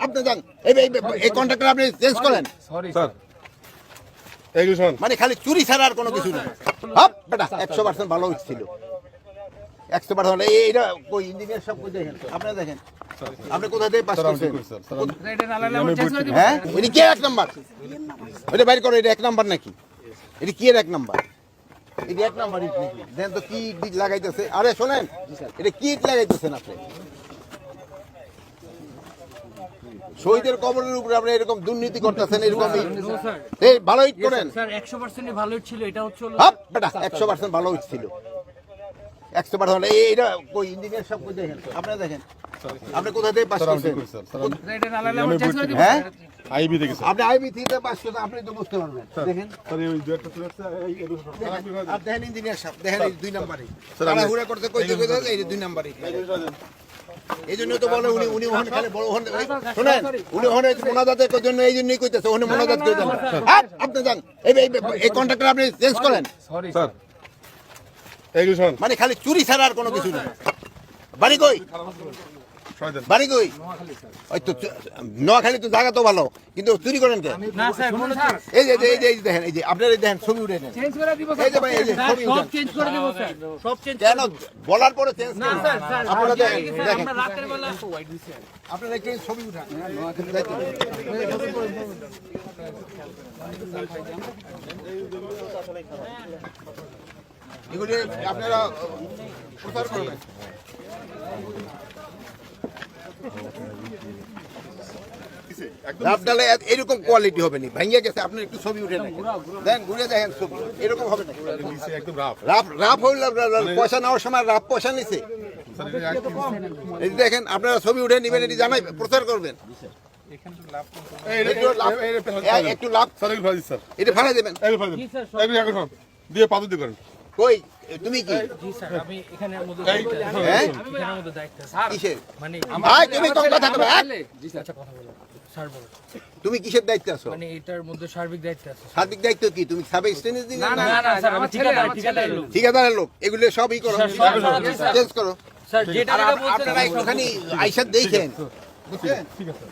আপনি যান। এই এই- এই কন্ট্রাক্টর আপনি চেঞ্জ করেন। স্যার মানে খালি চুরি ছাড়া আর কোনো কিছু না। হাপ বেটা একশো পার্সেন্ট ভালো ছিল একশো পার্সেন্ট এইটা কই ইঞ্জিনিয়ার সব কই দেখেন? আপনারা দেখেন। আপনি কোথা থেকে পাস করছেন? হ্যাঁ এটা কি এক নাম্বার? ওইটা বাইর করো এটা এক নাম্বার নাকি? এটা কি এর এক নাম্বার? এটা এক নাম্বার ইট নাকি? দেন তো কি ইট লাগাইতেছে? আরে শোনেন এটা কি ইট লাগাইতেছেন আপনি? শহীদের কবরের উপরে আপনি এরকম দুর্নীতি করতেছেন এরকম। এই ভালো ইট করেন। স্যার একশো পার্সেন্ট ভালো ছিল এটা হচ্ছে বেটা ভালো ছিল। একশো পার্সেন্ট এইটা কই ইঞ্জিনিয়ার সব কই দেখেন? আপনারা দেখেন। আপনি কোথা থেকে পাস করছেন? করি স্যার। স্যার আমি- এটা নালালে আমি আমি চেঞ্জ করে দিব হ্যাঁ? আইবি দেখি আপনি আইবি থেকে পাস করছেন আপনি তো বুঝতে পারবেন। দেখেন। স্যার এই দু একটা ছিল এই এগুলো সব স্যার আপনি দেখেন ইঞ্জিনিয়ার সাহেব দেখেন দুই স্যার, আমি- করতে কইতে কইতে এই দুই নাম্বারই। এই জন্য তো বলে উনি উনি ওখানে খালি বড় ওখানে শোনেন উনি ওখানে মোনাজাতের জন্য এই জন্যই কইতেছে ওখানে মোনাজাত করে দেন হ্যাঁ আপনি যান। এই এই- এই কন্ট্রাক্টর আপনি চেঞ্জ করেন। স্যার। মানে খালি চুরি ছাড়া আর কোনো কিছু না বাড়ি কই? বাড়ি কই? ওই তো নোয়াখালী তো জায়গা তো ভালো কিন্তু চুরি করেন কে? এই যে এই যে এই যে দেখেন এই যে আপনার এই দেখেন ছবি উঠে নেন করে এই যে ভাই, এই যে ছবি সব চেঞ্জ করে দিব স্যার। সব চেঞ্জ কেন বলার পরে চেঞ্জ না স্যার স্যার আপনারা আগে দেখেন স্যার, রাতের বেলা আপনারা একটু ছবি উঠান। এগুলি আপনারা প্রচার করবেন। রাত ডালে এরকম কোয়ালিটি হবে না। ভাঙ্গিয়ে গেছে আপনি একটু ছবি উঠে নেন। দেন ঘুরে দেখেন ছবি। এরকম হবে না রাফ রাপ হইল পয়সা নেওয়ার সময় রাপ পয়সা নিছে। এই দেখেন আপনারা ছবি উঠে নেবেন এটি জানাই প্রচার করবেন। একটু লাভ স্যার এটা ফালাই দেবেন। দিয়ে পাথর দিয়ে করেন। কই? তুমি কি? জি স্যার আমি এখানের মধ্যে হ্যাঁ? এখানের মধ্যে দায়িত্ব। স্যার কিসের? মানে ভাই তুমি কম কথা কবে? আচ্ছা কথা বলো। বলো তুমি কিসের দায়িত্বে আছো? মানে এটার মধ্যে সার্বিক দায়িত্ব আছে সার্বিক। দায়িত্ব কি? তুমি সাব এক্সটেন্স দিন না না? না স্যার আমি ঠিকাদার ঠিকাদার লোক। ঠিকাদার লোক। এগুলো সবই করো। চেঞ্জ করো। স্যার যেটা বলছেন আপনারা একটুখানি আইসা দেখেন। বুঝছেন ঠিক আছে